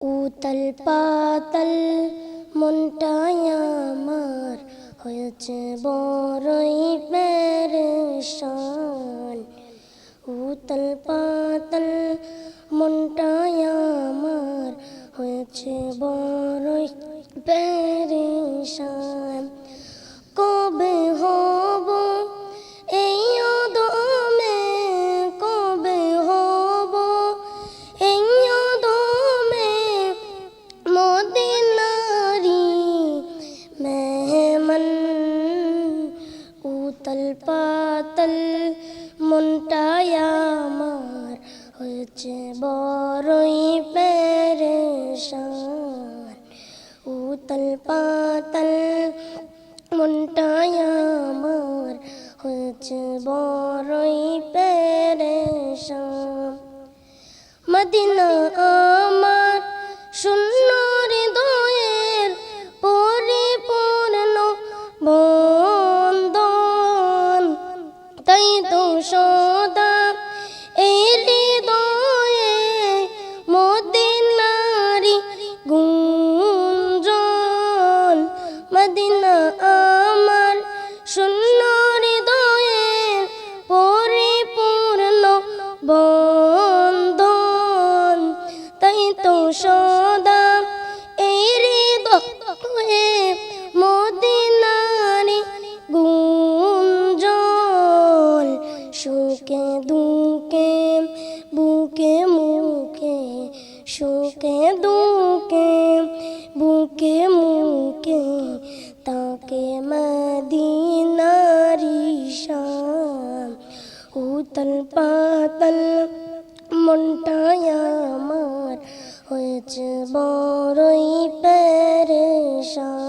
উতল পাতল মনটাই হয়েছে বড়ই পেরেশান উতল পাতল মনটাই আমার হয়েছে বড়ই পেরেশান উতল পাতল মনটাই আমার হয়েছে বড়ই পেরেশান। উতল, পাতল মনটাই আমার হয়েছে বড়ই পেরেশান। মদিনা সংসার সুখে দুঃখে, বুকে মুখে, সুখে দুঃখে, বুকে মুখে, তাকে মদিনারি শাম উতল পাতল মনটাই আমার হয়েছে বড়ই পেরেশান।